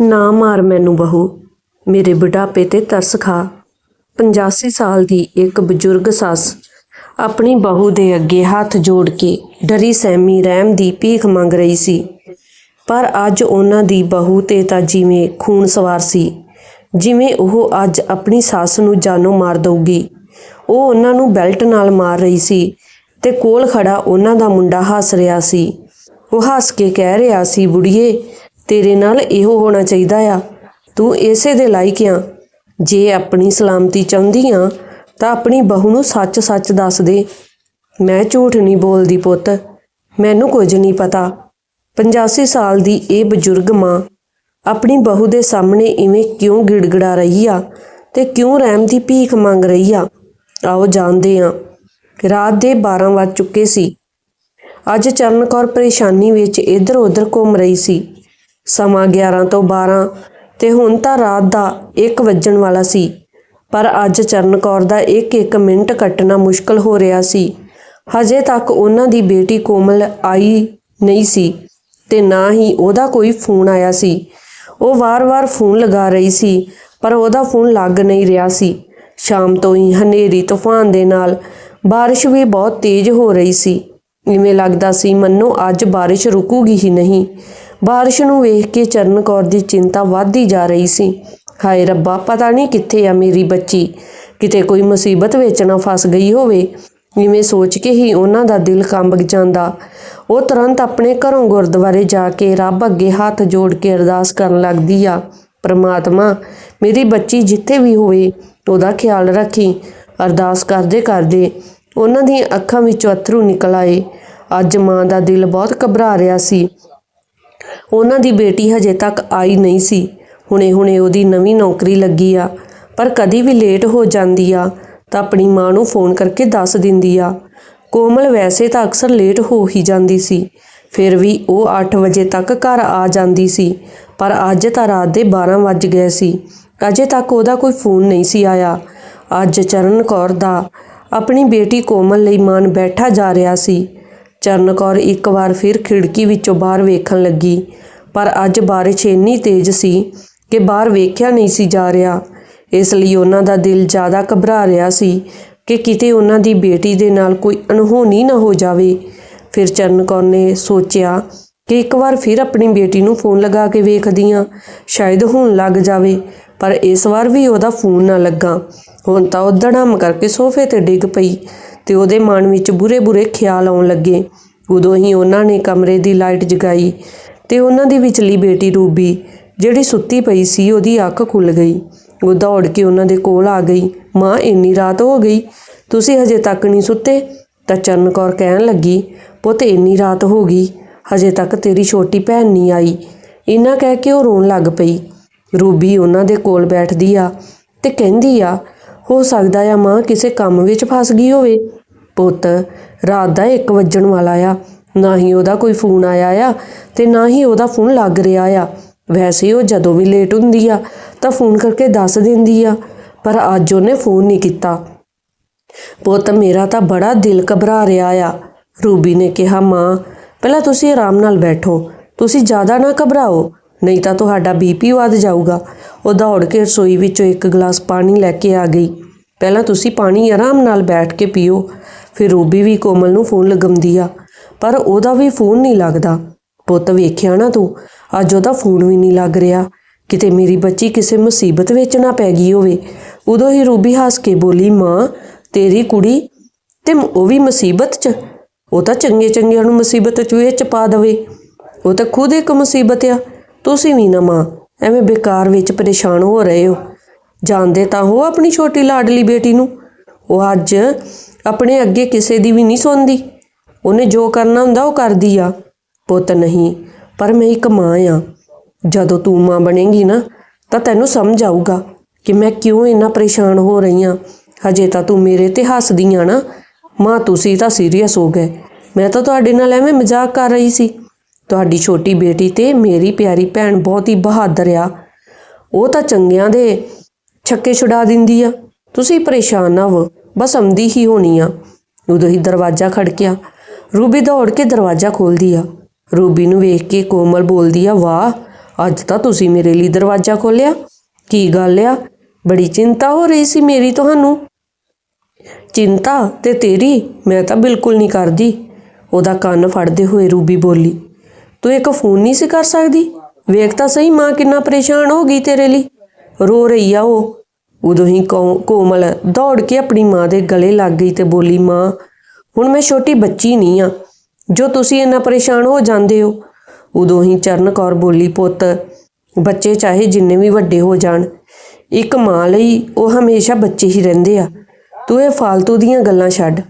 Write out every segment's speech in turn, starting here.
ਨਾ ਮਾਰ ਮੈਨੂੰ ਬਹੂ। ਮੇਰੇ ਬੁਢਾਪੇ ਤੇ ਤਰਸ ਖਾ। 85 ਸਾਲ ਦੀ ਇੱਕ ਬਜ਼ੁਰਗ ਸੱਸ ਆਪਣੀ ਬਹੂ ਦੇ ਅੱਗੇ ਹੱਥ ਜੋੜ ਕੇ ਡਰੀ ਸਹਿਮੀ ਰਹਿਮ ਦੀ ਭੀਖ ਮੰਗ ਰਹੀ ਸੀ। ਪਰ ਅੱਜ ਉਹਨਾਂ ਦੀ ਬਹੂ ਤੇ ਤਾਂ ਜਿਵੇਂ ਖੂਨ ਸਵਾਰ ਸੀ, ਜਿਵੇਂ ਉਹ ਅੱਜ ਆਪਣੀ ਸੱਸ ਨੂੰ ਜਾਨੋਂ ਮਾਰ ਦਊਗੀ। ਉਹ ਉਹਨਾਂ ਨੂੰ ਬੈਲਟ ਨਾਲ ਮਾਰ ਰਹੀ ਸੀ ਤੇ ਕੋਲ ਖੜਾ ਉਹਨਾਂ ਦਾ ਮੁੰਡਾ ਹੱਸ ਰਿਹਾ ਸੀ। ਉਹ ਹੱਸ ਕੇ ਕਹਿ ਰਿਹਾ ਸੀ, ਬੁੜੀਏ ਤੇਰੇ ਨਾਲ ਇਹੋ ਹੋਣਾ ਚਾਹੀਦਾ ਆ। ਤੂੰ ਇਸੇ ਦੇ ਲਾਇਕ ਆ। ਜੇ ਆਪਣੀ ਸਲਾਮਤੀ ਚਾਹੁੰਦੀ ਆ, ਤਾਂ ਆਪਣੀ ਬਹੂ ਨੂੰ ਸੱਚ-ਸੱਚ ਦੱਸ ਦੇ। ਮੈਂ ਝੂਠ ਨਹੀਂ ਬੋਲਦੀ ਪੁੱਤ। ਮੈਨੂੰ ਕੁਝ ਨਹੀਂ ਪਤਾ। 85 ਸਾਲ ਦੀ ਇਹ ਬਜ਼ੁਰਗ ਮਾਂ ਆਪਣੀ ਬਹੂ ਦੇ ਸਾਹਮਣੇ ਇਵੇਂ ਕਿਉਂ ਗਿੜਗੜਾ ਰਹੀ ਆ ਤੇ ਕਿਉਂ ਰਹਿਮ ਦੀ ਭੀਖ ਮੰਗ ਰਹੀ ਆ? ਆਓ ਜਾਣਦੇ ਆ ਰਾਤ ਦੇ 12 ਵੱਜ ਚੁੱਕੇ ਸੀ। ਅੱਜ ਚਰਨ ਕੌਰ ਪਰੇਸ਼ਾਨੀ ਵਿੱਚ ਇੱਧਰ ਉੱਧਰ ਘੁੰਮ ਰਹੀ ਸੀ। ਸਮਾਂ 11 ਤੋਂ 12 ਤੇ ਹੁਣ ਤਾਂ ਰਾਤ ਦਾ 1 ਵੱਜਣ ਵਾਲਾ ਸੀ। ਪਰ ਅੱਜ ਚਰਨ ਕੌਰ ਦਾ ਇੱਕ ਇੱਕ ਮਿੰਟ ਕੱਟਣਾ ਮੁਸ਼ਕਲ ਹੋ ਰਿਹਾ ਸੀ। ਹਜੇ ਤੱਕ ਉਹਨਾਂ ਦੀ ਬੇਟੀ ਕੋਮਲ ਆਈ ਨਹੀਂ ਸੀ, ਤੇ ਨਾ ਹੀ ਉਹਦਾ ਕੋਈ ਫੋਨ ਆਇਆ ਸੀ। ਉਹ ਵਾਰ-ਵਾਰ ਫੋਨ ਲਗਾ ਰਹੀ ਸੀ, ਪਰ ਉਹਦਾ ਫੋਨ ਲੱਗ ਨਹੀਂ ਰਿਹਾ ਸੀ। ਸ਼ਾਮ ਤੋਂ ਹੀ ਹਨੇਰੀ ਤੂਫਾਨ ਦੇ ਨਾਲ ਬਾਰਿਸ਼ ਵੀ ਬਹੁਤ ਤੇਜ਼ ਹੋ ਰਹੀ ਸੀ। ਇਵੇਂ ਲੱਗਦਾ ਸੀ, ਮੰਨੋ ਅੱਜ ਬਾਰਿਸ਼ ਰੁਕੂਗੀ ਹੀ ਨਹੀਂ। ਬਾਰਿਸ਼ ਨੂੰ ਵੇਖ ਕੇ ਚਰਨ ਕੌਰ ਦੀ ਚਿੰਤਾ ਵੱਧਦੀ ਜਾ ਰਹੀ ਸੀ। ਹਾਏ ਰੱਬਾ, ਪਤਾ ਨਹੀਂ ਕਿੱਥੇ ਆ ਮੇਰੀ ਬੱਚੀ। ਕਿਤੇ ਕੋਈ ਮੁਸੀਬਤ ਵਿੱਚ ਨਾ ਫਸ ਗਈ ਹੋਵੇ। ਜਿਵੇਂ ਸੋਚ ਕੇ ਹੀ ਉਹਨਾਂ ਦਾ ਦਿਲ ਕੰਬ ਜਾਂਦਾ। ਉਹ ਤੁਰੰਤ ਆਪਣੇ ਘਰੋਂ ਗੁਰਦੁਆਰੇ ਜਾ ਕੇ ਰੱਬ ਅੱਗੇ ਹੱਥ ਜੋੜ ਕੇ ਅਰਦਾਸ ਕਰਨ ਲੱਗਦੀ ਆ, ਪ੍ਰਮਾਤਮਾ, ਮੇਰੀ ਬੱਚੀ ਜਿੱਥੇ ਵੀ ਹੋਵੇ, ਉਹਦਾ ਖਿਆਲ ਰੱਖੀ ਅਰਦਾਸ ਕਰਦੇ ਕਰਦੇ ਉਹਨਾਂ ਦੀਆਂ ਅੱਖਾਂ ਵਿੱਚੋਂ ਅਥਰੂ ਨਿਕਲ ਆਏ। ਅੱਜ ਮਾਂ ਦਾ ਦਿਲ ਬਹੁਤ ਘਬਰਾ ਰਿਹਾ ਸੀ। ਉਹਨਾਂ ਦੀ ਬੇਟੀ ਹਜੇ ਤੱਕ ਆਈ ਨਹੀਂ ਸੀ। ਹੁਣੇ-ਹੁਣੇ ਉਹਦੀ ਨਵੀਂ ਨੌਕਰੀ ਲੱਗੀ ਆ। ਪਰ ਕਦੀ ਵੀ ਲੇਟ ਹੋ ਜਾਂਦੀ ਆ, ਤਾਂ ਆਪਣੀ ਮਾਂ ਨੂੰ ਫੋਨ ਕਰਕੇ ਦੱਸ ਦਿੰਦੀ ਆ। ਕੋਮਲ ਵੈਸੇ ਤਾਂ ਅਕਸਰ ਲੇਟ ਹੋ ਹੀ ਜਾਂਦੀ ਸੀ। ਫਿਰ ਵੀ ਉਹ 8 ਵਜੇ ਤੱਕ ਘਰ ਆ ਜਾਂਦੀ ਸੀ। ਪਰ ਅੱਜ ਤਾਂ ਰਾਤ ਦੇ 12 ਵੱਜ ਗਏ ਸੀ। ਅਜੇ ਤੱਕ ਉਹਦਾ ਕੋਈ ਫੋਨ ਨਹੀਂ ਸੀ ਆਇਆ। ਅੱਜ ਚਰਨ ਕੌਰ ਦਾ ਆਪਣੀ ਬੇਟੀ ਕੋਮਲ ਲਈ ਮਨ ਬੈਠਾ ਜਾ ਰਿਹਾ ਸੀ। ਚਰਨ ਕੌਰ ਇੱਕ ਵਾਰ ਫਿਰ ਖਿੜਕੀ ਵਿੱਚੋਂ ਬਾਹਰ ਵੇਖਣ ਲੱਗੀ। ਪਰ ਅੱਜ ਬਾਰਿਸ਼ ਇੰਨੀ ਤੇਜ਼ ਸੀ ਕਿ ਬਾਹਰ ਵੇਖਿਆ ਨਹੀਂ ਸੀ ਜਾ ਰਿਹਾ। ਇਸ ਲਈ ਉਹਨਾਂ ਦਾ ਦਿਲ ਜ਼ਿਆਦਾ ਘਬਰਾ ਰਿਹਾ ਸੀ ਕਿ ਕਿਤੇ ਉਹਨਾਂ ਦੀ ਬੇਟੀ ਦੇ ਨਾਲ ਕੋਈ ਅਣਹੋਣੀ ਨਾ ਹੋ ਜਾਵੇ। ਫਿਰ ਚਰਨ ਕੌਰ ਨੇ ਸੋਚਿਆ ਕਿ ਇੱਕ ਵਾਰ ਫਿਰ ਆਪਣੀ ਬੇਟੀ ਨੂੰ ਫੋਨ ਲਗਾ ਕੇ ਵੇਖਦੀ ਹਾਂ। ਸ਼ਾਇਦ ਹੁਣ ਲੱਗ ਜਾਵੇ, ਪਰ ਇਸ ਵਾਰ ਵੀ ਉਹਦਾ ਫੋਨ ਨਾ ਲੱਗਾ। ਹੁਣ ਤਾਂ ਉਹ ਧੜਮ ਕਰਕੇ ਸੋਫੇ ਤੇ ਡਿੱਗ ਪਈ। ਤੇ ਉਹਦੇ ਮਨ ਵਿੱਚ ਬੁਰੇ-ਬੁਰੇ ਖਿਆਲ ਆਉਣ ਲੱਗੇ। ਉਦੋਂ ਹੀ ਉਹਨਾਂ ਨੇ ਕਮਰੇ ਦੀ ਲਾਈਟ ਜਗਾਈ ਤੇ ਉਹਨਾਂ ਦੀ ਵਿਚਲੀ ਬੇਟੀ ਰੂਬੀ, ਜਿਹੜੀ ਸੁੱਤੀ ਪਈ ਸੀ, ਉਹਦੀ ਅੱਖ ਖੁੱਲ ਗਈ। ਉਹ ਦੌੜ ਕੇ ਉਹਨਾਂ ਦੇ ਕੋਲ ਆ ਗਈ। ਮਾਂ, ਇੰਨੀ ਰਾਤ ਹੋ ਗਈ? ਤੁਸੀਂ ਹਜੇ ਤੱਕ ਨਹੀਂ ਸੁੱਤੇ? ਤਾਂ ਚਰਨ ਕੌਰ ਕਹਿਣ ਲੱਗੀ, ਪੁੱਤ, ਇੰਨੀ ਰਾਤ ਹੋ ਗਈ। ਹਜੇ ਤੱਕ ਤੇਰੀ ਛੋਟੀ ਭੈਣ ਨਹੀਂ ਆਈ। ਇੰਨਾ ਕਹਿ ਕੇ ਉਹ ਰੋਣ ਲੱਗ ਪਈ। ਰੂਬੀ ਉਹਨਾਂ ਦੇ ਕੋਲ ਬੈਠਦੀ ਆ ਤੇ ਕਹਿੰਦੀ ਆ, ਹੋ ਸਕਦਾ ਆ ਮਾਂ, ਕਿਸੇ ਕੰਮ ਵਿੱਚ ਫਸ ਗਈ ਹੋਵੇ। ਪੁੱਤ, ਰਾਤ ਦਾ 1 ਵੱਜਣ ਵਾਲਾ ਆ। ਨਾ ਹੀ ਉਹਦਾ ਕੋਈ ਫੋਨ ਆਇਆ ਆ ਤੇ ਨਾ ਹੀ ਉਹਦਾ ਫੋਨ ਲੱਗ ਰਿਹਾ ਆ। ਵੈਸੇ ਉਹ ਜਦੋਂ ਵੀ ਲੇਟ ਹੁੰਦੀ ਆ ਤਾਂ ਫੋਨ ਕਰਕੇ ਦੱਸ ਦਿੰਦੀ ਆ, ਪਰ ਅੱਜ ਉਹਨੇ ਫੋਨ ਨਹੀਂ ਕੀਤਾ। ਪੁੱਤ, ਮੇਰਾ ਤਾਂ ਬੜਾ ਦਿਲ ਘਬਰਾ ਰਿਹਾ ਆ। ਰੂਬੀ ਨੇ ਕਿਹਾ, ਮਾਂ, ਪਹਿਲਾਂ ਤੁਸੀਂ ਆਰਾਮ ਨਾਲ ਬੈਠੋ। ਤੁਸੀਂ ਜ਼ਿਆਦਾ ਨਾ ਘਬਰਾਓ, ਨਹੀਂ ਤਾਂ ਤੁਹਾਡਾ ਬੀਪੀ ਵੱਧ ਜਾਊਗਾ। ਉਹ ਦੌੜ ਕੇ ਰਸੋਈ ਵਿੱਚੋਂ ਇੱਕ ਗਲਾਸ ਪਾਣੀ ਲੈ ਕੇ ਆ ਗਈ। ਪਹਿਲਾਂ ਤੁਸੀਂ ਪਾਣੀ ਆਰਾਮ ਨਾਲ ਬੈਠ ਕੇ ਪੀਓ ਫਿਰ ਰੂਬੀ ਵੀ ਕੋਮਲ ਨੂੰ ਫੋਨ ਲਗਾਉਂਦੀ ਆ। ਪਰ ਉਹਦਾ ਵੀ ਫੋਨ ਨਹੀਂ ਲੱਗਦਾ। ਪੁੱਤ ਵੇਖਿਆ ਨਾ ਤੂੰ, ਅੱਜ ਉਹਦਾ ਫੋਨ ਵੀ ਨਹੀਂ ਲੱਗ ਰਿਹਾ। ਕਿਤੇ ਮੇਰੀ ਬੱਚੀ ਕਿਸੇ ਮੁਸੀਬਤ ਵਿੱਚ ਨਾ ਪੈ ਗਈ ਹੋਵੇ। ਉਦੋਂ ਹੀ ਰੂਬੀ ਹੱਸ ਕੇ ਬੋਲੀ, ਮਾਂ, ਤੇਰੀ ਕੁੜੀ ਤੇ ਉਹ ਵੀ ਮੁਸੀਬਤ 'ਚ। ਉਹ ਤਾਂ ਚੰਗੇ ਚੰਗਿਆਂ ਨੂੰ ਮੁਸੀਬਤ 'ਚ ਵਿੱਚ ਪਾ ਦਵੇ। ਉਹ ਤਾਂ ਖੁਦ ਇੱਕ ਮੁਸੀਬਤ ਆ। ਤੁਸੀਂ ਵੀ ਨਾ, ਮਾਂ, ਐਵੇਂ ਬੇਕਾਰ ਵਿੱਚ ਪਰੇਸ਼ਾਨ ਹੋ ਰਹੇ ਹੋ। ਜਾਣਦੇ ਤਾਂ ਹੋ ਆਪਣੀ ਛੋਟੀ ਲਾਡਲੀ ਬੇਟੀ ਨੂੰ। ਉਹ ਅੱਜ ਆਪਣੇ ਅੱਗੇ ਕਿਸੇ ਦੀ ਵੀ ਨਹੀਂ ਸੁਣਦੀ। ਉਹਨੇ ਜੋ ਕਰਨਾ ਹੁੰਦਾ ਉਹ ਕਰਦੀ ਆ। ਪੁੱਤ ਨਹੀਂ, ਪਰ ਮੈਂ ਇੱਕ ਮਾਂ ਆ। ਜਦੋਂ ਤੂੰ ਮਾਂ ਬਣੇਗੀ ਨਾ, ਤਾਂ ਤੈਨੂੰ ਸਮਝ ਆਊਗਾ ਕਿ ਮੈਂ ਕਿਉਂ ਇੰਨਾ ਪਰੇਸ਼ਾਨ ਹੋ ਰਹੀ ਆ। ਹਜੇ ਤਾਂ ਤੂੰ ਮੇਰੇ ਤੇ ਹੱਸਦੀ ਆ ਨਾ। ਮਾਂ, ਤੁਸੀਂ ਤਾਂ ਸੀਰੀਅਸ ਹੋ ਗਏ। ਮੈਂ ਤਾਂ ਤੁਹਾਡੇ ਨਾਲ ਐਵੇਂ ਮਜ਼ਾਕ ਕਰ ਰਹੀ ਸੀ। ਤੁਹਾਡੀ ਛੋਟੀ ਬੇਟੀ ਤੇ ਮੇਰੀ ਪਿਆਰੀ ਭੈਣ ਬਹੁਤ ਹੀ ਬਹਾਦਰ ਆ। ਉਹ ਤਾਂ ਚੰਗਿਆਂ ਦੇ ਛੱਕੇ ਛੁਡਾ ਦਿੰਦੀ ਆ। ਤੁਸੀਂ ਪਰੇਸ਼ਾਨ ਨਾ ਹੋ ਬਸ ਆਉਂਦੀ ਹੀ ਹੋਣੀ ਆ। ਉਦੋਂ ਹੀ ਦਰਵਾਜ਼ਾ ਖੜਕਿਆ। ਰੂਬੀ ਦੌੜ ਕੇ ਦਰਵਾਜ਼ਾ ਖੋਲਦੀ ਆ। ਰੂਬੀ ਨੂੰ ਵੇਖ ਕੇ ਕੋਮਲ ਬੋਲਦੀ ਆ, ਵਾਹ, ਅੱਜ ਤਾਂ ਤੁਸੀਂ ਮੇਰੇ ਲਈ ਦਰਵਾਜ਼ਾ ਖੋਲਿਆ ਕੀ ਗੱਲ ਆ? ਬੜੀ ਚਿੰਤਾ ਹੋ ਰਹੀ ਸੀ ਮੇਰੀ ਤੁਹਾਨੂੰ। ਚਿੰਤਾ ਤੇ ਤੇਰੀ? ਮੈਂ ਤਾਂ ਬਿਲਕੁਲ ਨਹੀਂ ਕਰਦੀ। ਉਹਦਾ ਕੰਨ ਫੜਦੇ ਹੋਏ ਰੂਬੀ ਬੋਲੀ, ਤੂੰ ਇੱਕ ਫੋਨ ਨਹੀਂ ਸੀ ਕਰ ਸਕਦੀ? ਵੇਖ ਤਾਂ ਸਹੀ ਮਾਂ ਕਿੰਨਾ ਪਰੇਸ਼ਾਨ ਹੋ ਗਈ ਤੇਰੇ ਲਈ। ਰੋ ਰਹੀ ਆ ਉਹ। ਉਦੋਂ ਹੀ ਕੋਮਲ ਦੌੜ ਕੇ ਆਪਣੀ ਮਾਂ ਦੇ ਗਲੇ ਲੱਗ ਗਈ ਤੇ ਬੋਲੀ, ਮਾਂ, ਹੁਣ ਮੈਂ ਛੋਟੀ ਬੱਚੀ ਨਹੀਂ ਆ। ਜੋ ਤੁਸੀਂ ਇੰਨਾ ਪਰੇਸ਼ਾਨ ਹੋ ਜਾਂਦੇ ਹੋ? ਉਦੋਂ ਹੀ ਚਰਨ ਕੌਰ ਬੋਲੀ, ਪੁੱਤ, ਬੱਚੇ ਚਾਹੇ ਜਿੰਨੇ ਵੀ ਵੱਡੇ ਹੋ ਜਾਣ, ਇੱਕ ਮਾਂ ਲਈ ਉਹ ਹਮੇਸ਼ਾ ਬੱਚੇ ਹੀ ਰਹਿੰਦੇ ਆ। ਤੂੰ ਇਹ ਫालतू ਦੀਆਂ ਗੱਲਾਂ ਛੱਡ।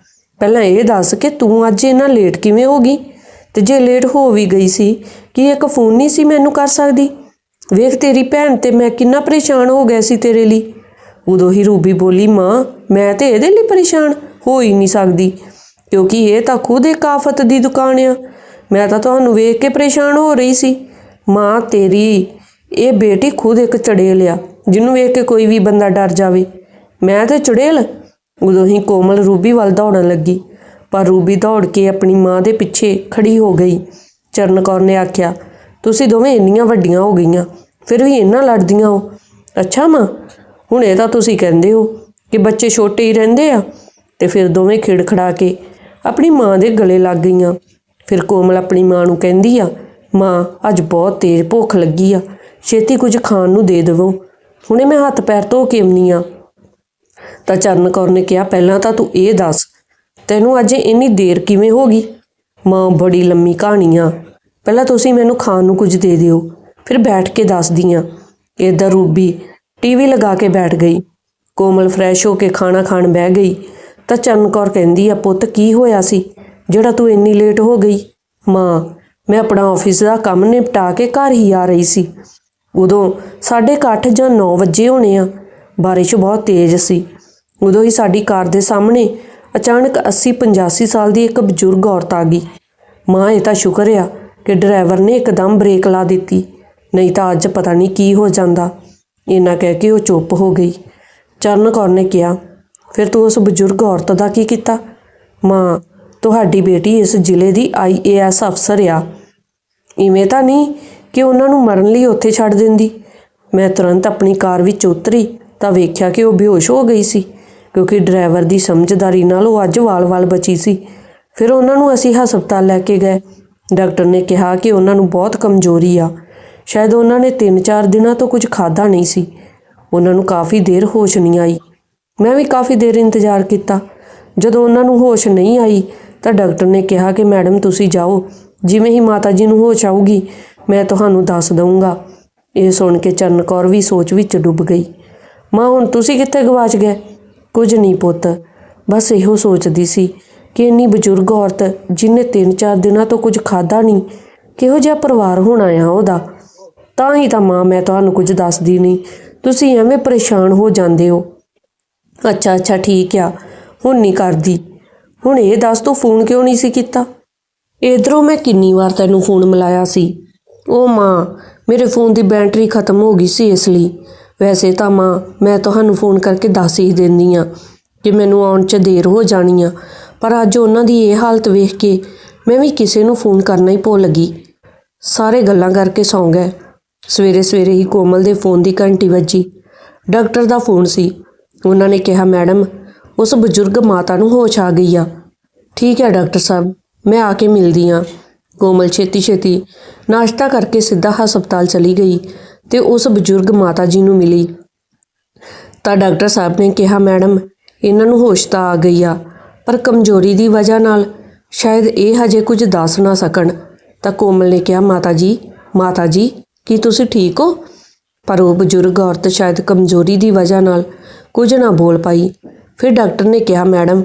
ਪਹਿਲਾਂ ਇਹ ਦੱਸ ਕਿ ਤੂੰ ਅੱਜ ਇੰਨਾ ਲੇਟ ਕਿਵੇਂ ਹੋ ਗਈ? ਤੇ ਜੇ ਲੇਟ ਹੋ ਵੀ ਗਈ ਸੀ, ਕਿ ਇੱਕ ਫੋਨ ਨਹੀਂ ਸੀ ਮੈਨੂੰ ਕਰ ਸਕਦੀ? ਵੇਖ ਤੇਰੀ ਭੈਣ ਤੇ ਮੈਂ ਕਿੰਨਾ ਪਰੇਸ਼ਾਨ ਹੋ ਗਿਆ ਸੀ ਤੇਰੇ ਲਈ। ਉਦੋਂ ਹੀ ਰੂਬੀ ਬੋਲੀ, ਮਾਂ, ਮੈਂ ਤੇ ਇਹਦੇ ਲਈ ਪਰੇਸ਼ਾਨ ਹੋ ਹੀ ਨਹੀਂ ਸਕਦੀ, ਕਿਉਂਕਿ ਇਹ ਤਾਂ ਖੁਦ ਇੱਕ ਆਫਤ ਦੀ ਦੁਕਾਨ ਆ। ਮੈਂ ਤਾਂ ਤੁਹਾਨੂੰ ਵੇਖ ਕੇ ਪਰੇਸ਼ਾਨ ਹੋ ਰਹੀ ਸੀ। ਮਾਂ, ਤੇਰੀ ਇਹ ਬੇਟੀ ਖੁਦ ਇੱਕ ਚੜੇਲ ਆ, ਜਿਹਨੂੰ ਵੇਖ ਕੇ ਕੋਈ ਵੀ ਬੰਦਾ ਡਰ ਜਾਵੇ। ਮੈਂ ਤੇ ਚੜੇਲ। ਉਦੋਂ ਹੀ ਕੋਮਲ ਰੂਬੀ ਵੱਲ ਦੌੜਨ ਲੱਗੀ, ਪਰ ਰੂਬੀ ਦੌੜ ਕੇ ਆਪਣੀ ਮਾਂ ਦੇ ਪਿੱਛੇ ਖੜੀ ਹੋ ਗਈ। ਚਰਨ ਕੌਰ ਨੇ ਆਖਿਆ, ਤੁਸੀਂ ਦੋਵੇਂ ਇੰਨੀਆਂ ਵੱਡੀਆਂ ਹੋ ਗਈਆਂ, ਫਿਰ ਵੀ ਇੰਨਾ ਲੜਦੀਆਂ ਹੋ? ਅੱਛਾ ਮਾਂ ਹੁਣ ਇਹ ਤਾਂ ਤੁਸੀਂ ਕਹਿੰਦੇ ਹੋ ਕਿ ਬੱਚੇ ਛੋਟੇ ਹੀ ਰਹਿੰਦੇ ਆ ਤੇ ਫਿਰ ਦੋਵੇਂ ਖਿੜਖੜਾ ਕੇ ਆਪਣੀ ਮਾਂ ਦੇ ਗਲੇ ਲੱਗ ਗਈਆਂ। ਫਿਰ ਕੋਮਲ ਆਪਣੀ ਮਾਂ ਨੂੰ ਕਹਿੰਦੀ ਆ, ਮਾਂ, ਅੱਜ ਬਹੁਤ ਤੇਜ਼ ਭੁੱਖ ਲੱਗੀ ਆ, ਛੇਤੀ ਕੁਝ ਖਾਣ ਨੂੰ ਦੇ ਦੇਵੋ। ਹੁਣੇ ਮੈਂ ਹੱਥ ਪੈਰ ਧੋ ਕੇ ਆਉਣੀ ਆ। ਤਾਂ ਚਰਨ ਕੌਰ ਨੇ ਕਿਹਾ, ਪਹਿਲਾਂ ਤਾਂ ਤੂੰ ਇਹ ਦੱਸ, ਤੈਨੂੰ ਅੱਜ ਇੰਨੀ ਦੇਰ ਕਿਵੇਂ ਹੋ ਗਈ? ਮਾਂ ਬੜੀ ਲੰਮੀ ਕਹਾਣੀ ਆ। ਪਹਿਲਾਂ ਤੁਸੀਂ ਮੈਨੂੰ ਖਾਣ ਨੂੰ ਕੁਝ ਦੇ ਦਿਓ, ਫਿਰ ਬੈਠ ਕੇ ਦੱਸਦੀ ਆ। ਏਦਾਂ ਰੂਬੀ ਟੀਵੀ ਲਗਾ ਕੇ ਬੈਠ ਗਈ। ਕੋਮਲ ਫਰੈਸ਼ ਹੋ ਕੇ ਖਾਣਾ ਖਾਣ ਬਹਿ ਗਈ। ਤਾਂ ਚਰਨ ਕੌਰ ਕਹਿੰਦੀ ਆ, ਪੁੱਤ, ਕੀ ਹੋਇਆ ਸੀ? ਜਿਹੜਾ ਤੂੰ ਇੰਨੀ ਲੇਟ ਹੋ ਗਈ? ਮਾਂ, ਮੈਂ ਆਪਣਾ ਆਫਿਸ ਦਾ ਕੰਮ ਨਿਪਟਾ ਕੇ ਘਰ ਹੀ ਆ ਰਹੀ ਸੀ। ਉਦੋਂ ਸਾਢੇ ਕੁ ਅੱਠ ਜਾਂ 9 ਵਜੇ ਹੋਣੇ ਆ। ਬਾਰਿਸ਼ ਬਹੁਤ ਤੇਜ਼ ਸੀ। ਉਦੋਂ ਹੀ ਸਾਡੀ ਕਾਰ ਦੇ ਸਾਹਮਣੇ ਅਚਾਨਕ 80 85 ਸਾਲ ਦੀ ਇੱਕ ਬਜ਼ੁਰਗ ਔਰਤ ਆ ਗਈ। ਮਾਂ, ਇਹ ਤਾਂ ਸ਼ੁਕਰ ਆ ਕਿ ਡਰਾਈਵਰ ਨੇ ਇੱਕਦਮ ਬ੍ਰੇਕ ਲਾ ਦਿੱਤੀ। ਨਹੀਂ ਤਾਂ ਅੱਜ ਪਤਾ ਨਹੀਂ ਕੀ ਹੋ ਜਾਂਦਾ। ਇਹਨਾਂ ਕਹਿ ਕੇ ਉਹ ਚੁੱਪ ਹੋ ਗਈ। ਚਰਨ ਕੌਰ ਨੇ ਕਿਹਾ, ਫਿਰ ਤੂੰ ਉਸ ਬਜ਼ੁਰਗ ਔਰਤ ਦਾ ਕੀ ਕੀਤਾ? ਮਾਂ, ਤੁਹਾਡੀ ਬੇਟੀ ਇਸ ਜ਼ਿਲ੍ਹੇ ਦੀ ਆਈਏਐਸ ਅਫਸਰ ਆ। ਇਵੇਂ ਤਾਂ ਨਹੀਂ ਕਿ ਉਹਨਾਂ ਨੂੰ ਮਰਨ ਲਈ ਉੱਥੇ ਛੱਡ ਦਿੰਦੀ। ਮੈਂ ਤੁਰੰਤ ਆਪਣੀ ਕਾਰ ਵਿੱਚ ਉਤਰੀ ਤਾਂ ਵੇਖਿਆ ਕਿ ਉਹ ਬੇਹੋਸ਼ ਹੋ ਗਈ ਸੀ, ਕਿਉਂਕਿ ਡਰਾਈਵਰ ਦੀ ਸਮਝਦਾਰੀ ਨਾਲ ਉਹ ਅੱਜ ਵਾਲ-ਵਾਲ ਬਚੀ ਸੀ। ਫਿਰ ਉਹਨਾਂ ਨੂੰ ਅਸੀਂ ਹਸਪਤਾਲ ਲੈ ਕੇ ਗਏ। ਡਾਕਟਰ ਨੇ ਕਿਹਾ ਕਿ ਉਹਨਾਂ ਨੂੰ ਬਹੁਤ ਕਮਜ਼ੋਰੀ ਆ। ਸ਼ਾਇਦ ਉਹਨਾਂ ਨੇ 3-4 ਦਿਨਾਂ ਤੋਂ ਕੁਝ ਖਾਦਾ ਨਹੀਂ ਸੀ। ਉਹਨਾਂ ਨੂੰ ਕਾਫੀ ਦੇਰ ਹੋਸ਼ ਨਹੀਂ ਆਈ। ਮੈਂ ਵੀ ਕਾਫੀ ਦੇਰ ਇੰਤਜ਼ਾਰ ਕੀਤਾ। ਜਦੋਂ ਉਹਨਾਂ ਨੂੰ ਹੋਸ਼ ਨਹੀਂ ਆਈ, ਤਾਂ ਡਾਕਟਰ ਨੇ ਕਿਹਾ ਕਿ, ਮੈਡਮ, ਤੁਸੀਂ ਜਾਓ। ਜਿਵੇਂ ਹੀ ਮਾਤਾ ਜੀ ਨੂੰ ਹੋਸ਼ ਆਊਗੀ, ਮੈਂ ਤੁਹਾਨੂੰ ਦੱਸ ਦਊਂਗਾ। ਇਹ ਸੁਣ ਕੇ ਚਰਨ ਕੌਰ ਵੀ ਸੋਚ ਵਿੱਚ ਡੁੱਬ ਗਈ। ਮਾਂ, ਹੁਣ ਤੁਸੀਂ ਕਿੱਥੇ ਗਵਾਚ ਗਏ? ਕੁਝ ਨਹੀਂ ਪੁੱਤ। ਬਸ ਇਹੋ ਸੋਚਦੀ ਸੀ ਕਿ ਇੰਨੀ ਬਜ਼ੁਰਗ ਔਰਤ, ਜਿਨੇ 3-4 ਦਿਨਾਂ ਤੋਂ ਕੁਝ ਖਾਦਾ ਨਹੀਂ, ਕਿਹੋ ਜਿਹਾ ਪਰਿਵਾਰ ਹੋਣਾ ਆ ਉਹਦਾ? ਤਾਂ ਹੀ ਤਾਂ ਮਾਂ ਮੈਂ ਤੁਹਾਨੂੰ ਕੁਝ ਦੱਸਦੀ ਨਹੀਂ। ਤੁਸੀਂ ਐਵੇਂ ਪਰੇਸ਼ਾਨ ਹੋ ਜਾਂਦੇ ਹੋ। ਅੱਛਾ ਅੱਛਾ, ਠੀਕ ਆ। ਹੁਣ ਨਹੀਂ ਕਰਦੀ। ਹੁਣ ਇਹ ਦੱਸ ਤੂੰ ਫੋਨ ਕਿਉਂ ਨਹੀਂ ਸੀ ਕੀਤਾ? ਇਧਰੋਂ ਮੈਂ ਕਿੰਨੀ ਵਾਰ ਤੈਨੂੰ ਫੋਨ ਮਿਲਾਇਆ ਸੀ। ਉਹ ਮਾਂ, ਮੇਰੇ ਫੋਨ ਦੀ ਬੈਟਰੀ ਖਤਮ ਹੋ ਗਈ ਸੀ ਇਸ ਲਈ। ਵੈਸੇ ਤਾਂ ਮਾਂ, ਮੈਂ ਤੁਹਾਨੂੰ ਫੋਨ ਕਰਕੇ ਦੱਸ ਹੀ ਦਿੰਦੀ ਆ ਕਿ ਮੈਨੂੰ ਆਉਣ 'ਚ ਦੇਰ ਹੋ ਜਾਣੀ ਆ। ਪਰ ਅੱਜ ਉਹਨਾਂ ਦੀ ਇਹ ਹਾਲਤ ਵੇਖ ਕੇ ਮੈਂ ਵੀ ਕਿਸੇ ਨੂੰ ਫੋਨ ਕਰਨਾ ਹੀ ਭੁੱਲ ਗਈ। ਸਾਰੇ ਗੱਲਾਂ ਕਰਕੇ ਸੌਂ ਗਏ। ਸਵੇਰੇ ਸਵੇਰੇ ਹੀ ਕੋਮਲ ਦੇ ਫੋਨ ਦੀ ਘੰਟੀ ਵੱਜੀ। ਡਾਕਟਰ ਦਾ ਫੋਨ ਸੀ। ਉਹਨਾਂ ਨੇ ਕਿਹਾ, ਮੈਡਮ, ਉਸ ਬਜ਼ੁਰਗ ਮਾਤਾ ਨੂੰ ਹੋਸ਼ ਆ ਗਈ ਆ। ਠੀਕ ਹੈ ਡਾਕਟਰ ਸਾਹਿਬ, ਮੈਂ ਆ ਕੇ ਮਿਲਦੀ ਆ ਕੋਮਲ ਛੇਤੀ ਛੇਤੀ ਨਾਸ਼ਤਾ ਕਰਕੇ ਸਿੱਧਾ ਹਸਪਤਾਲ ਚਲੀ ਗਈ ਤੇ ਉਸ ਬਜ਼ੁਰਗ ਮਾਤਾ ਜੀ ਨੂੰ ਮਿਲੀ। ਤਾਂ ਡਾਕਟਰ ਸਾਹਿਬ ਨੇ ਕਿਹਾ, ਮੈਡਮ, ਇਹਨਾਂ ਨੂੰ ਹੋਸ਼ ਤਾਂ ਆ ਗਈ ਆ, ਪਰ ਕਮਜ਼ੋਰੀ ਦੀ ਵਜ੍ਹਾ ਨਾਲ ਸ਼ਾਇਦ ਇਹ ਹਜੇ ਕੁਝ ਦੱਸ ਨਾ ਸਕਣ। ਤਾਂ ਕੋਮਲ ਨੇ ਕਿਹਾ, ਮਾਤਾ ਜੀ ਮਾਤਾ ਜੀ ਕੀ ਤੁਸੀਂ ਠੀਕ ਹੋ? ਪਰ ਉਹ ਬਜ਼ੁਰਗ ਔਰਤ ਸ਼ਾਇਦ ਕਮਜ਼ੋਰੀ ਦੀ ਵਜ੍ਹਾ ਨਾਲ ਕੁਝ ਨਾ ਬੋਲ ਪਾਈ। ਫਿਰ ਡਾਕਟਰ ਨੇ ਕਿਹਾ, ਮੈਡਮ,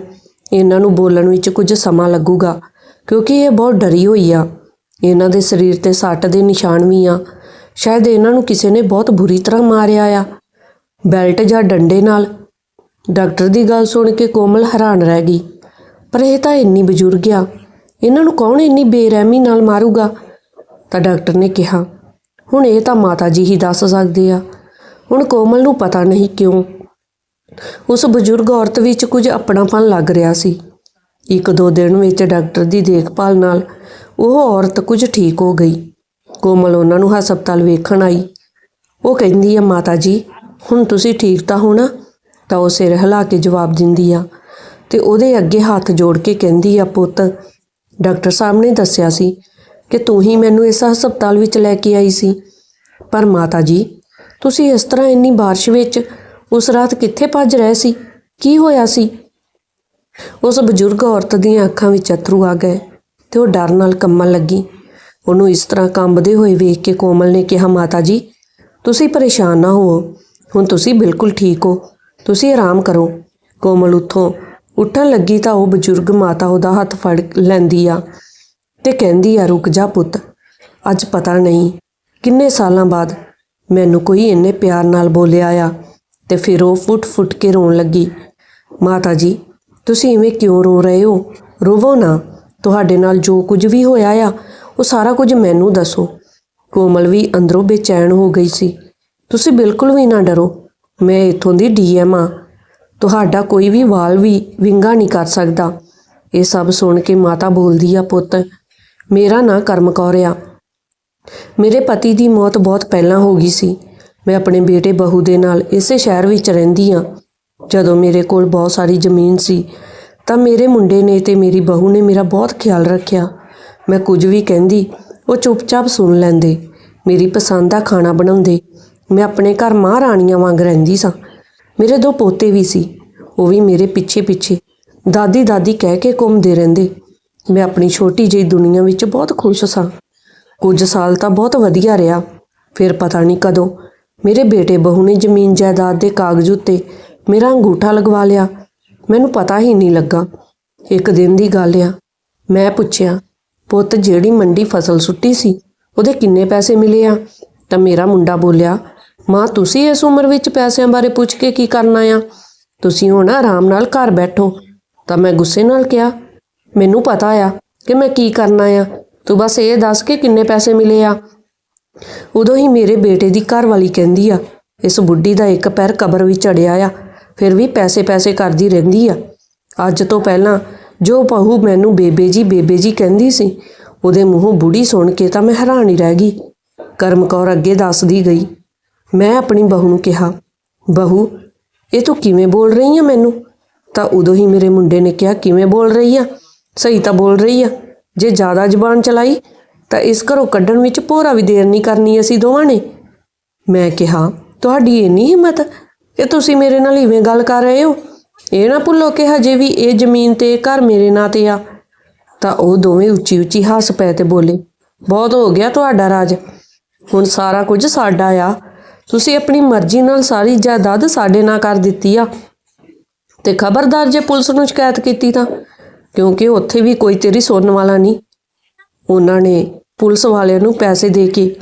ਇਹਨਾਂ ਨੂੰ ਬੋਲਣ ਵਿੱਚ ਕੁਝ ਸਮਾਂ ਲੱਗੂਗਾ, ਕਿਉਂਕਿ ਇਹ ਬਹੁਤ ਡਰੀ ਹੋਈ ਆ। ਇਹਨਾਂ ਦੇ ਸਰੀਰ ਤੇ ਸੱਟ ਦੇ ਨਿਸ਼ਾਨ ਵੀ ਆ। ਸ਼ਾਇਦ ਇਹਨਾਂ ਨੂੰ ਕਿਸੇ ਨੇ ਬਹੁਤ ਬੁਰੀ ਤਰ੍ਹਾਂ ਮਾਰਿਆ ਆ। ਬੈਲਟ ਜਾਂ ਡੰਡੇ ਨਾਲ। ਡਾਕਟਰ ਦੀ ਗੱਲ ਸੁਣ ਕੇ ਕੋਮਲ ਹੈਰਾਨ ਰਹਿ ਗਈ। ਪਰ ਇਹ ਤਾਂ ਇੰਨੀ ਬਜ਼ੁਰਗ ਆ। ਇਹਨਾਂ ਨੂੰ ਕੌਣ ਇੰਨੀ ਬੇਰਹਿਮੀ ਨਾਲ ਮਾਰੂਗਾ? ਤਾਂ ਡਾਕਟਰ ਨੇ ਕਿਹਾ ਹੁਣ ਇਹ ਤਾਂ ਮਾਤਾ ਜੀ ਹੀ ਦੱਸ ਸਕਦੇ ਆ। ਹੁਣ ਕੋਮਲ ਨੂੰ ਪਤਾ ਨਹੀਂ ਕਿਉਂ ਉਸ ਬਜ਼ੁਰਗ ਔਰਤ ਵਿੱਚ ਕੁਝ ਆਪਣਾਪਨ ਲੱਗ ਰਿਹਾ ਸੀ। ਇੱਕ ਦੋ ਦਿਨ ਵਿੱਚ ਡਾਕਟਰ ਦੀ ਦੇਖਭਾਲ ਨਾਲ ਉਹ ਔਰਤ ਕੁਝ ਠੀਕ ਹੋ ਗਈ। ਕੋਮਲ ਉਹਨਾਂ ਨੂੰ ਹਸਪਤਾਲ ਵੇਖਣ ਆਈ। ਉਹ ਕਹਿੰਦੀ ਆ, ਮਾਤਾ ਜੀ, ਹੁਣ ਤੁਸੀਂ ਠੀਕ ਤਾਂ ਹੋ ਨਾ? ਤਾਂ ਉਹ ਸਿਰ ਹਿਲਾ ਕੇ ਜਵਾਬ ਦਿੰਦੀ ਆ ਤੇ ਉਹਦੇ ਅੱਗੇ ਹੱਥ ਜੋੜ ਕੇ ਕਹਿੰਦੀ ਆ, ਪੁੱਤ, ਡਾਕਟਰ ਸਾਹਿਬ ਨੇ ਦੱਸਿਆ ਸੀ ਕਿ ਤੂੰ ਹੀ ਮੈਨੂੰ ਇਸ ਹਸਪਤਾਲ ਵਿੱਚ ਲੈ ਕੇ ਆਈ ਸੀ। ਪਰ ਮਾਤਾ ਜੀ, ਤੁਸੀਂ ਇਸ ਤਰ੍ਹਾਂ ਇੰਨੀ ਬਾਰਿਸ਼ ਵਿੱਚ ਉਸ ਰਾਤ ਕਿੱਥੇ ਭੱਜ ਰਹੇ ਸੀ? ਕੀ ਹੋਇਆ ਸੀ? ਉਸ ਬਜ਼ੁਰਗ ਔਰਤ ਦੀਆਂ ਅੱਖਾਂ ਵਿੱਚ ਅਥਰੂ ਆ ਗਏ ਤੇ ਉਹ ਡਰ ਨਾਲ ਕੰਮਣ ਲੱਗੀ। ਉਹਨੂੰ ਇਸ ਤਰ੍ਹਾਂ ਕੰਬਦੇ ਹੋਏ ਵੇਖ ਕੇ ਕੋਮਲ ਨੇ ਕਿਹਾ, ਮਾਤਾ ਜੀ, ਤੁਸੀਂ ਪਰੇਸ਼ਾਨ ਨਾ ਹੋਵੋ। ਹੁਣ ਤੁਸੀਂ ਬਿਲਕੁਲ ਠੀਕ ਹੋ। ਤੁਸੀਂ ਆਰਾਮ ਕਰੋ। ਕੋਮਲ ਉੱਥੋਂ ਉੱਠਣ ਲੱਗੀ ਤਾਂ ਉਹ ਬਜ਼ੁਰਗ ਮਾਤਾ ਉਹਦਾ ਹੱਥ ਫੜ ਲੈਂਦੀ ਆ। ਤੇ ਕਹਿੰਦੀ ਆ, ਰੁਕ ਜਾ ਪੁੱਤ। ਅੱਜ ਪਤਾ ਨਹੀਂ ਕਿੰਨੇ ਸਾਲਾਂ ਬਾਅਦ ਮੈਨੂੰ ਕੋਈ ਇੰਨੇ ਪਿਆਰ ਨਾਲ ਬੋਲਿਆ ਆ ਤੇ ਫਿਰ ਉਹ ਫੁੱਟ-ਫੁੱਟ ਕੇ ਰੋਣ ਲੱਗੀ। ਮਾਤਾ ਜੀ, ਤੁਸੀਂ ਇਵੇਂ ਕਿਉਂ ਰੋ ਰਹੇ ਹੋ? ਰੋਵੋ ਨਾ। ਤੁਹਾਡੇ ਨਾਲ ਜੋ ਕੁਝ ਵੀ ਹੋਇਆ ਆ, ਉਹ ਸਾਰਾ ਕੁਝ ਮੈਨੂੰ ਦੱਸੋ ਕੋਮਲ ਵੀ ਅੰਦਰੋਂ ਬੇਚੈਨ ਹੋ ਗਈ ਸੀ। ਤੁਸੀਂ ਬਿਲਕੁਲ ਵੀ ਨਾ ਡਰੋ। ਮੈਂ ਇੱਥੋਂ ਦੀ ਡੀਐਮ ਆ। ਤੁਹਾਡਾ ਕੋਈ ਵੀ ਵਾਲ ਵੀ ਵਿੰਗਾ ਨਹੀਂ ਕਰ ਸਕਦਾ। ਇਹ ਸਭ ਸੁਣ ਕੇ ਮਾਤਾ ਬੋਲਦੀ ਆ, ਪੁੱਤ ਮੇਰਾ ਨਾਂ ਕਰਮ ਕੌਰ ਆ। ਮੇਰੇ ਪਤੀ ਦੀ ਮੌਤ ਬਹੁਤ ਪਹਿਲਾਂ ਹੋ ਗਈ ਸੀ। ਮੈਂ ਆਪਣੇ ਬੇਟੇ ਬਹੂ ਦੇ ਨਾਲ ਇਸੇ ਸ਼ਹਿਰ ਵਿੱਚ ਰਹਿੰਦੀ ਆ ਜਦੋਂ ਮੇਰੇ ਕੋਲ ਬਹੁਤ ਸਾਰੀ ਜ਼ਮੀਨ ਸੀ, ਤਾਂ ਮੇਰੇ ਮੁੰਡੇ ਨੇ ਤੇ ਮੇਰੀ ਬਹੂ ਨੇ ਮੇਰਾ ਬਹੁਤ ਖਿਆਲ ਰੱਖਿਆ। ਮੈਂ ਕੁਝ ਵੀ ਕਹਿੰਦੀ, ਉਹ ਚੁੱਪਚਾਪ ਸੁਣ ਲੈਂਦੇ। ਮੇਰੀ ਪਸੰਦ ਦਾ ਖਾਣਾ ਬਣਾਉਂਦੇ। ਮੈਂ ਆਪਣੇ ਘਰ ਮਾਂ ਰਾਣੀਆਂ ਵਾਂਗ ਰਹਿੰਦੀ ਸਾਂ। ਮੇਰੇ ਦੋ ਪੋਤੇ ਵੀ ਸੀ। ਉਹ ਵੀ ਮੇਰੇ ਪਿੱਛੇ ਪਿੱਛੇ ਦਾਦੀ ਦਾਦੀ ਕਹਿ ਕੇ ਘੁੰਮਦੇ ਰਹਿੰਦੇ। ਮੈਂ ਆਪਣੀ ਛੋਟੀ ਜਿਹੀ ਦੁਨੀਆ ਵਿੱਚ ਬਹੁਤ ਖੁਸ਼ ਸਾਂ। ਕੁਝ ਸਾਲ ਤਾਂ ਬਹੁਤ ਵਧੀਆ ਰਿਹਾ। ਫਿਰ ਪਤਾ ਨਹੀਂ ਕਦੋਂ ਮੇਰੇ ਬੇਟੇ ਬਹੂ ਨੇ ਜ਼ਮੀਨ ਜਾਇਦਾਦ ਦੇ ਕਾਗਜ਼ ਉੱਤੇ ਮੇਰਾ ਅੰਗੂਠਾ ਲਗਵਾ ਲਿਆ। ਮੈਨੂੰ ਪਤਾ ਹੀ ਨਹੀਂ ਲੱਗਾ। ਇੱਕ ਦਿਨ ਦੀ ਗੱਲ ਆ। ਮੈਂ ਪੁੱਛਿਆ, ਪੁੱਤ, ਜਿਹੜੀ ਮੰਡੀ ਫਸਲ ਸੁੱਟੀ ਸੀ, ਉਹਦੇ ਕਿੰਨੇ ਪੈਸੇ ਮਿਲੇ ਆ? ਤਾਂ ਮੇਰਾ ਮੁੰਡਾ ਬੋਲਿਆ, ਮਾਂ, ਤੁਸੀਂ ਇਸ ਉਮਰ ਵਿੱਚ ਪੈਸਿਆਂ ਬਾਰੇ ਪੁੱਛ ਕੇ ਕੀ ਕਰਨਾ ਆ? ਤੁਸੀਂ ਹੁਣ ਆਰਾਮ ਨਾਲ ਘਰ ਬੈਠੋ। ਤਾਂ ਮੈਂ ਗੁੱਸੇ ਨਾਲ ਕਿਹਾ ਮੈਨੂੰ ਪਤਾ ਆ ਕਿ ਮੈਂ ਕੀ ਕਰਨਾ ਆ। ਤੂੰ ਬਸ ਇਹ ਦੱਸ ਕੇ ਕਿੰਨੇ ਪੈਸੇ ਮਿਲੇ ਆ। ਉਦੋਂ ਹੀ ਮੇਰੇ ਬੇਟੇ ਦੀ ਘਰ ਵਾਲੀ ਕਹਿੰਦੀ ਆ, ਇਸ ਬੁੱਢੀ ਦਾ ਇੱਕ ਪੈਰ ਕਬਰ ਵਿੱਚ ਚੜਿਆ ਆ, ਫਿਰ ਵੀ ਪੈਸੇ ਪੈਸੇ ਕਰਦੀ ਰਹਿੰਦੀ ਆ। ਅੱਜ ਤੋਂ ਪਹਿਲਾਂ ਜੋ ਬਹੂ ਮੈਨੂੰ ਬੇਬੇ ਜੀ ਬੇਬੇ ਜੀ ਕਹਿੰਦੀ ਸੀ, ਉਹਦੇ ਮੂੰਹੋਂ ਬੁੜੀ ਸੁਣ ਕੇ ਤਾਂ ਮੈਂ ਹੈਰਾਨ ਹੀ ਰਹਿ ਗਈ। ਕਰਮ ਕੌਰ ਅੱਗੇ ਦੱਸਦੀ ਗਈ, ਮੈਂ ਆਪਣੀ ਬਹੂ ਨੂੰ ਕਿਹਾ, ਬਹੂ, ਇਹ ਤੂੰ ਕਿਵੇਂ ਬੋਲ ਰਹੀ ਆ ਮੈਨੂੰ? ਤਾਂ ਉਦੋਂ ਹੀ ਮੇਰੇ ਮੁੰਡੇ ਨੇ ਕਿਹਾ, ਕਿਵੇਂ ਬੋਲ ਰਹੀ ਆ? ਸਹੀ ਤਾਂ ਬੋਲ ਰਹੀ ਆ। ਜੇ ਜ਼ਿਆਦਾ ਜ਼ਬਾਨ ਚਲਾਈ, ਤਾਂ ਇਸ ਘਰੋਂ ਕੱਢਣ ਵਿੱਚ ਭੋਰਾ ਵੀ ਦੇਰ ਨਹੀਂ ਕਰਨੀ ਅਸੀਂ ਦੋਵਾਂ ਨੇ। ਮੈਂ ਕਿਹਾ, ਤੁਹਾਡੀ ਇੰਨੀ ਹਿੰਮਤ ਕਿ ਤੁਸੀਂ ਮੇਰੇ ਨਾਲ ਇਵੇਂ ਗੱਲ ਕਰ ਰਹੇ ਹੋ? ਇਹ ਨਾ ਭੁੱਲੋ ਕਿ ਹਜੇ ਵੀ ਇਹ ਜ਼ਮੀਨ ਤੇ ਘਰ ਮੇਰੇ ਨਾਂ ਤੇ ਆ। ਤਾਂ ਉਹ ਦੋਵੇਂ ਉੱਚੀ ਉੱਚੀ ਹੱਸ ਪਏ ਤੇ ਬੋਲੇ, ਬਹੁਤ ਹੋ ਗਿਆ ਤੁਹਾਡਾ ਰਾਜ। ਹੁਣ ਸਾਰਾ ਕੁਝ ਸਾਡਾ ਆ। ਤੁਸੀਂ ਆਪਣੀ ਮਰਜ਼ੀ ਨਾਲ ਸਾਰੀ ਜਾਇਦਾਦ ਸਾਡੇ ਨਾਂ ਕਰ ਦਿੱਤੀ ਆ। ਤੇ ਖਬਰਦਾਰ ਜੇ ਪੁਲਿਸ ਨੂੰ ਸ਼ਿਕਾਇਤ ਕੀਤੀ ਤਾਂ ਕਿਉਂਕਿ ਉੱਥੇ ਵੀ ਕੋਈ ਤੇਰੀ ਸੁਣਨ ਵਾਲਾ ਨਹੀਂ। ਉਹਨਾਂ ਨੇ ਪੁਲਿਸ ਵਾਲਿਆਂ ਨੂੰ ਪੈਸੇ ਦੇ ਕੇ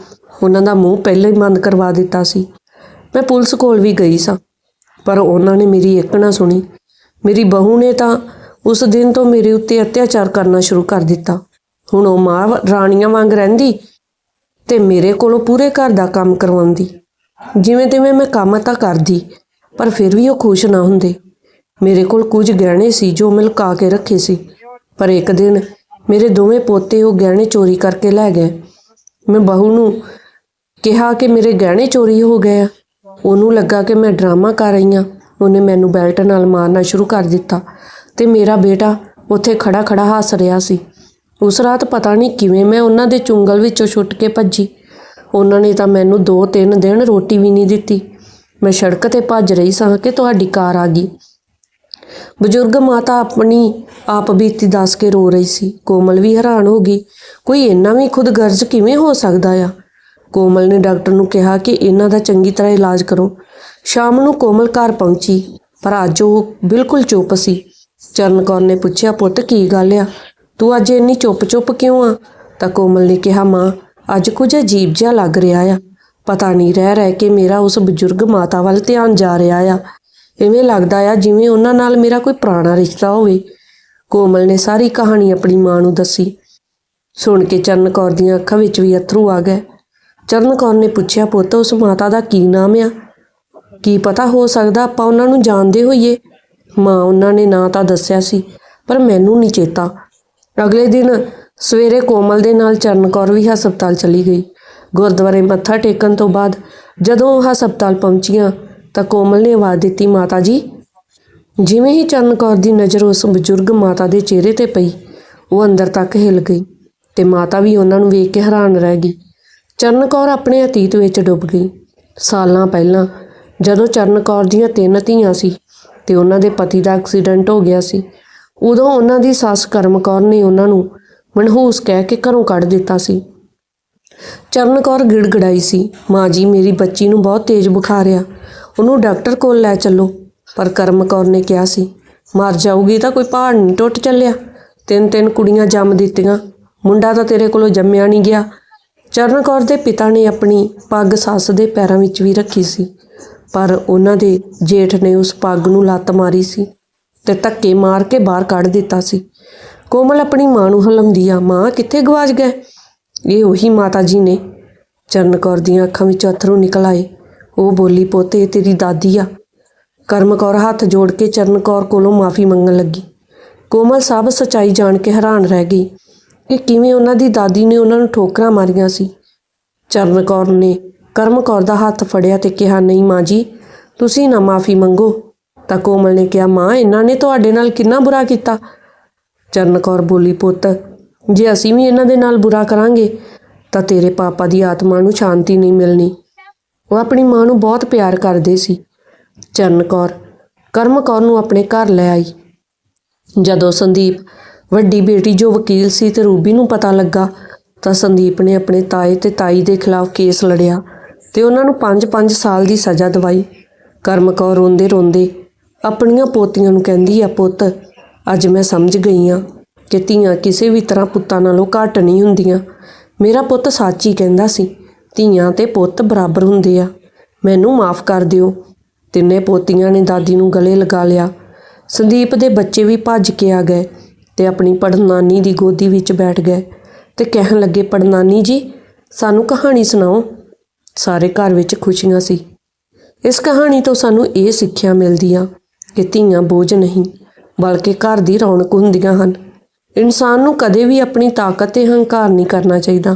ਉਹਨਾਂ ਦਾ ਮੂੰਹ ਪਹਿਲਾਂ ਹੀ ਬੰਦ ਕਰਵਾ ਦਿੱਤਾ ਸੀ। ਮੈਂ ਪੁਲਿਸ ਕੋਲ ਵੀ ਗਈ ਸਾਂ, ਪਰ ਉਹਨਾਂ ਨੇ ਮੇਰੀ ਇੱਕ ਨਾ ਸੁਣੀ। ਮੇਰੀ ਬਹੂ ਨੇ ਤਾਂ ਉਸ ਦਿਨ ਤੋਂ ਮੇਰੇ ਉੱਤੇ ਅਤਿਆਚਾਰ ਕਰਨਾ ਸ਼ੁਰੂ ਕਰ ਦਿੱਤਾ। ਹੁਣ ਉਹ ਮਾਂ ਰਾਣੀਆਂ ਵਾਂਗ ਰਹਿੰਦੀ ਤੇ ਮੇਰੇ ਕੋਲੋਂ ਪੂਰੇ ਘਰ ਦਾ ਕੰਮ ਕਰਵਾਉਂਦੀ। ਜਿਵੇਂ ਤਿਵੇਂ ਮੈਂ ਕੰਮ ਤਾਂ ਕਰਦੀ, ਪਰ ਫਿਰ ਵੀ ਉਹ ਖੁਸ਼ ਨਾ ਹੁੰਦੇ। ਮੇਰੇ ਕੋਲ ਕੁਝ ਗਹਿਣੇ ਸੀ ਜੋ ਮੈਂ ਲੁਕਾ ਕੇ ਰੱਖੇ ਸੀ। ਪਰ ਇੱਕ ਦਿਨ ਮੇਰੇ ਦੋਵੇਂ ਪੋਤੇ ਉਹ ਗਹਿਣੇ ਚੋਰੀ ਕਰਕੇ ਲੈ ਗਏ। ਮੈਂ ਬਹੂ ਨੂੰ ਕਿਹਾ ਕਿ ਮੇਰੇ ਗਹਿਣੇ ਚੋਰੀ ਹੋ ਗਏ ਆ। ਉਹਨੂੰ ਲੱਗਾ ਕਿ ਮੈਂ ਡਰਾਮਾ ਕਰ ਰਹੀ ਹਾਂ। ਉਹਨੇ ਮੈਨੂੰ ਬੈਲਟ ਨਾਲ ਮਾਰਨਾ ਸ਼ੁਰੂ ਕਰ ਦਿੱਤਾ ਤੇ ਮੇਰਾ ਬੇਟਾ ਉੱਥੇ ਖੜਾ ਖੜਾ ਹੱਸ ਰਿਹਾ ਸੀ। ਉਸ ਰਾਤ ਪਤਾ ਨਹੀਂ ਕਿਵੇਂ ਮੈਂ ਉਹਨਾਂ ਦੇ ਚੁੰਗਲ ਵਿੱਚੋਂ ਛੁੱਟ ਕੇ ਭੱਜੀ। ਉਹਨਾਂ ਨੇ ਤਾਂ ਮੈਨੂੰ 2-3 ਦਿਨ ਰੋਟੀ ਵੀ ਨਹੀਂ ਦਿੱਤੀ। ਮੈਂ ਸੜਕ ਤੇ ਭੱਜ ਰਹੀ ਸਾਂ ਕਿ ਤੁਹਾਡੀ ਕਾਰ ਆ ਗਈ। ਬਜ਼ੁਰਗ ਮਾਤਾ ਆਪਣੀ ਆਪ ਬੀਤੀ ਦੱਸ ਕੇ ਰੋ ਰਹੀ ਸੀ। ਕੋਮਲ ਵੀ ਹੈਰਾਨ ਹੋ ਗਈ, ਕੋਈ ਇੰਨਾ ਵੀ ਖੁਦਗਰਜ਼ ਕਿਵੇਂ ਹੋ ਸਕਦਾ ਆ? ਕੋਮਲ ਨੇ ਡਾਕਟਰ ਨੂੰ ਕਿਹਾ ਕਿ ਇਹਨਾਂ ਦਾ ਚੰਗੀ ਤਰ੍ਹਾਂ ਇਲਾਜ ਕਰੋ। ਸ਼ਾਮ ਨੂੰ ਕੋਮਲ ਘਰ ਪਹੁੰਚੀ, ਪਰ ਅੱਜ ਉਹ ਬਿਲਕੁਲ ਚੁੱਪ ਸੀ। ਚਰਨ ਕੌਰ ਨੇ ਪੁੱਛਿਆ, ਪੁੱਤ, ਕੀ ਗੱਲ ਆ? ਤੂੰ ਅੱਜ ਇੰਨੀ ਚੁੱਪ-ਚੁੱਪ ਕਿਉਂ ਆ? ਤਾਂ ਕੋਮਲ ਨੇ ਕਿਹਾ, ਮਾਂ, ਅੱਜ ਕੁਝ ਅਜੀਬ ਜਿਹਾ ਲੱਗ ਰਿਹਾ ਆ। ਪਤਾ ਨਹੀਂ ਰਹਿ ਰਹਿ ਕੇ ਮੇਰਾ ਉਸ ਬਜ਼ੁਰਗ ਮਾਤਾ ਵੱਲ ਧਿਆਨ ਜਾ ਰਿਹਾ ਆ। ਇਵੇਂ ਲੱਗਦਾ ਆ ਜਿਵੇਂ ਉਹਨਾਂ ਨਾਲ ਮੇਰਾ ਕੋਈ ਪੁਰਾਣਾ ਰਿਸ਼ਤਾ ਹੋਵੇ। ਕੋਮਲ ਨੇ ਸਾਰੀ ਕਹਾਣੀ ਆਪਣੀ ਮਾਂ ਨੂੰ ਦੱਸੀ। ਸੁਣ ਕੇ ਚਰਨ ਕੌਰ ਦੀਆਂ ਅੱਖਾਂ ਵਿੱਚ ਵੀ ਅਥਰੂ ਆ ਗਏ। ਚਰਨ ਕੌਰ ਨੇ ਪੁੱਛਿਆ, ਪੁੱਤ, ਉਸ ਮਾਤਾ ਦਾ ਕੀ ਨਾਮ ਆ? ਕੀ ਪਤਾ ਹੋ ਸਕਦਾ ਆਪਾਂ ਉਹਨਾਂ ਨੂੰ ਜਾਣਦੇ ਹੋਈਏ? ਮਾਂ ਉਹਨਾਂ ਨੇ ਨਾਂ ਤਾਂ ਦੱਸਿਆ ਸੀ, ਪਰ ਮੈਨੂੰ ਨਹੀਂ ਚੇਤਾ। ਅਗਲੇ ਦਿਨ ਸਵੇਰੇ ਕੋਮਲ ਦੇ ਨਾਲ ਚਰਨ ਕੌਰ ਵੀ ਹਸਪਤਾਲ ਚਲੀ ਗਈ। ਗੁਰਦੁਆਰੇ ਮੱਥਾ ਟੇਕਣ ਤੋਂ ਬਾਅਦ ਜਦੋਂ ਉਹ ਹਸਪਤਾਲ ਪਹੁੰਚੀਆਂ ਤਾਂ ਕੋਮਲ ਨੇ ਆਵਾਜ਼ ਦਿੱਤੀ, ਮਾਤਾ ਜੀ। ਜਿਵੇਂ ਹੀ ਚਰਨ ਕੌਰ ਦੀ ਨਜ਼ਰ ਉਸ ਬਜ਼ੁਰਗ ਮਾਤਾ ਦੇ ਚਿਹਰੇ ਤੇ ਪਈ, ਉਹ ਅੰਦਰ ਤੱਕ ਹਿੱਲ ਗਈ ਤੇ ਮਾਤਾ ਵੀ ਉਹਨਾਂ ਨੂੰ ਵੇਖ ਕੇ ਹੈਰਾਨ ਰਹਿ ਗਈ। ਚਰਨ ਕੌਰ ਆਪਣੇ ਅਤੀਤ ਵਿੱਚ ਡੁੱਬ ਗਈ। ਸਾਲਾਂ ਪਹਿਲਾਂ ਜਦੋਂ ਚਰਨ ਕੌਰ ਦੀਆਂ ਤਿੰਨ ਧੀਆਂ ਸੀ ਤੇ ਉਹਨਾਂ ਦੇ ਪਤੀ ਦਾ ਐਕਸੀਡੈਂਟ ਹੋ ਗਿਆ ਸੀ, ਉਦੋਂ ਉਹਨਾਂ ਦੀ ਸੱਸ ਕਰਮ ਕੌਰ ਨੇ ਉਹਨਾਂ ਨੂੰ ਮਨਹੂਸ ਕਹਿ ਕੇ ਘਰੋਂ ਕੱਢ ਦਿੱਤਾ ਸੀ। ਚਰਨ ਕੌਰ ਗਿੜਗੜਾਈ ਸੀ, ਮਾਂ ਜੀ, ਮੇਰੀ ਬੱਚੀ ਨੂੰ ਬਹੁਤ ਤੇਜ਼ ਬੁਖਾਰ ਆ। ਉਹਨੂੰ ਡਾਕਟਰ ਕੋਲ ਲੈ ਚੱਲੋ। ਪਰ ਕਰਮ ਕੌਰ ਨੇ ਕਿਹਾ ਸੀ, ਮਰ ਜਾਊਗੀ ਤਾਂ ਕੋਈ ਪਹਾੜ ਨਹੀਂ ਟੁੱਟ ਚੱਲਿਆ। ਤਿੰਨ ਤਿੰਨ ਕੁੜੀਆਂ ਜੰਮ ਦਿੱਤੀਆਂ। ਮੁੰਡਾ ਤਾਂ ਤੇਰੇ ਕੋਲੋਂ ਜੰਮਿਆ ਨਹੀਂ ਗਿਆ। ਚਰਨ ਕੌਰ ਦੇ ਪਿਤਾ ਨੇ ਆਪਣੀ ਪੱਗ ਸੱਸ ਦੇ ਪੈਰਾਂ ਵਿੱਚ ਵੀ ਰੱਖੀ ਸੀ। ਪਰ ਉਹਨਾਂ ਦੇ ਜੇਠ ਨੇ ਉਸ ਪੱਗ ਨੂੰ ਲੱਤ ਮਾਰੀ ਸੀ ਤੇ ਧੱਕੇ ਮਾਰ ਕੇ ਬਾਹਰ ਕੱਢ ਦਿੱਤਾ ਸੀ। ਕੋਮਲ ਆਪਣੀ ਮਾਂ ਨੂੰ ਹਲਮਦੀ ਆ, ਮਾਂ, ਕਿੱਥੇ ਗਵਾਚ ਗਏ? ਇਹ ਉਹੀ ਮਾਤਾ ਜੀ ਨੇ। ਚਰਨ ਕੌਰ ਦੀਆਂ ਅੱਖਾਂ ਵਿੱਚੋਂ ਅਥਰੂ ਨਿਕਲ ਆਏ। ਉਹ ਬੋਲੀ, ਪੋਤੇ ਇਹ ਤੇਰੀ ਦਾਦੀ ਆ। ਕਰਮ ਕੌਰ ਹੱਥ ਜੋੜ ਕੇ ਚਰਨ ਕੌਰ ਕੋਲੋਂ ਮਾਫੀ ਮੰਗਣ ਲੱਗੀ। ਕੋਮਲ ਸਭ ਸਚਾਈ ਜਾਣ ਕੇ ਹੈਰਾਨ ਰਹਿ ਗਈ ਕਿ ਕਿਵੇਂ ਉਹਨਾਂ ਦੀ ਦਾਦੀ ਨੇ ਉਹਨਾਂ ਨੂੰ ਠੋਕਰਾਂ ਮਾਰੀਆਂ ਸੀ। ਚਰਨ ਕੌਰ ਨੇ ਕਰਮ ਕੌਰ ਦਾ ਹੱਥ ਫੜਿਆ ਤੇ ਕਿਹਾ, ਨਹੀਂ ਮਾਂ ਜੀ, ਤੁਸੀਂ ਨਾ ਮਾਫੀ ਮੰਗੋ। ਤਾਂ ਕੋਮਲ ਨੇ ਕਿਹਾ, ਮਾਂ, ਇਹਨਾਂ ਨੇ ਤੁਹਾਡੇ ਨਾਲ ਕਿੰਨਾ ਬੁਰਾ ਕੀਤਾ? ਚਰਨ ਕੌਰ ਬੋਲੀ, ਪੁੱਤ, ਜੇ ਅਸੀਂ ਵੀ ਇਹਨਾਂ ਦੇ ਨਾਲ ਬੁਰਾ ਕਰਾਂਗੇ, ਤਾਂ ਤੇਰੇ ਪਾਪਾ ਦੀ ਆਤਮਾ ਨੂੰ ਸ਼ਾਂਤੀ ਨਹੀਂ ਮਿਲਣੀ। ਉਹ ਆਪਣੀ ਮਾਂ ਨੂੰ ਬਹੁਤ ਪਿਆਰ ਕਰਦੇ ਸੀ। ਚਰਨ ਕੌਰ ਕਰਮ ਕੌਰ ਨੂੰ ਆਪਣੇ ਘਰ ਲੈ ਆਈ। ਜਦੋਂ ਸੰਦੀਪ ਵੱਡੀ ਬੇਟੀ ਜੋ ਵਕੀਲ ਸੀ ਤੇ ਰੂਬੀ ਨੂੰ ਪਤਾ ਲੱਗਾ, ਤਾਂ ਸੰਦੀਪ ਨੇ ਆਪਣੇ ਤਾਏ ਤੇ ਤਾਈ ਦੇ ਖਿਲਾਫ ਕੇਸ ਲੜਿਆ ਤੇ ਉਹਨਾਂ ਨੂੰ 5-5 ਸਾਲ ਦੀ ਸਜ਼ਾ ਦਵਾਈ। ਕਰਮ ਕੌਰ ਰੋਂਦੇ ਰੋਂਦੇ ਆਪਣੀਆਂ ਪੋਤੀਆਂ ਨੂੰ ਕਹਿੰਦੀ ਆ, ਪੁੱਤ, ਅੱਜ ਮੈਂ ਸਮਝ ਗਈ ਆ ਕਿ ਧੀਆਂ ਕਿਸੇ ਵੀ ਤਰ੍ਹਾਂ ਪੁੱਤਾਂ ਨਾਲੋਂ ਘੱਟ ਨਹੀਂ ਹੁੰਦੀਆਂ। ਮੇਰਾ ਪੁੱਤ ਸੱਚ ਹੀ ਕਹਿੰਦਾ ਸੀ ਧੀਆਂ ਤੇ ਪੁੱਤ ਬਰਾਬਰ ਹੁੰਦੇ ਆ। ਮੈਨੂੰ ਮਾਫ ਕਰ ਦਿਓ। ਤਿੰਨੇ ਪੋਤੀਆਂ ਨੇ ਦਾਦੀ ਨੂੰ ਗਲੇ ਲਗਾ ਲਿਆ। ਸੰਦੀਪ ਦੇ ਬੱਚੇ ਵੀ ਭੱਜ ਕੇ ਆ ਗਏ ਤੇ ਆਪਣੀ ਪੜਨਾਨੀ ਦੀ ਗੋਦੀ ਵਿੱਚ ਬੈਠ ਗਏ ਤੇ ਕਹਿਣ ਲੱਗੇ ਪੜਨਾਨੀ ਜੀ, ਸਾਨੂੰ ਕਹਾਣੀ ਸੁਣਾਓ। ਸਾਰੇ ਘਰ ਵਿੱਚ ਖੁਸ਼ੀਆਂ ਸੀ। ਇਸ ਕਹਾਣੀ ਤੋਂ ਸਾਨੂੰ ਇਹ ਸਿੱਖਿਆ ਮਿਲਦੀ ਆ ਕਿ ਧੀਆਂ ਬੋਝ ਨਹੀਂ, ਬਲਕਿ ਘਰ ਦੀ ਰੌਣਕ ਹੁੰਦੀਆਂ ਹਨ। ਇਨਸਾਨ ਨੂੰ ਕਦੇ ਵੀ ਆਪਣੀ ਤਾਕਤ ਤੇ ਹੰਕਾਰ ਨਹੀਂ ਕਰਨਾ ਚਾਹੀਦਾ।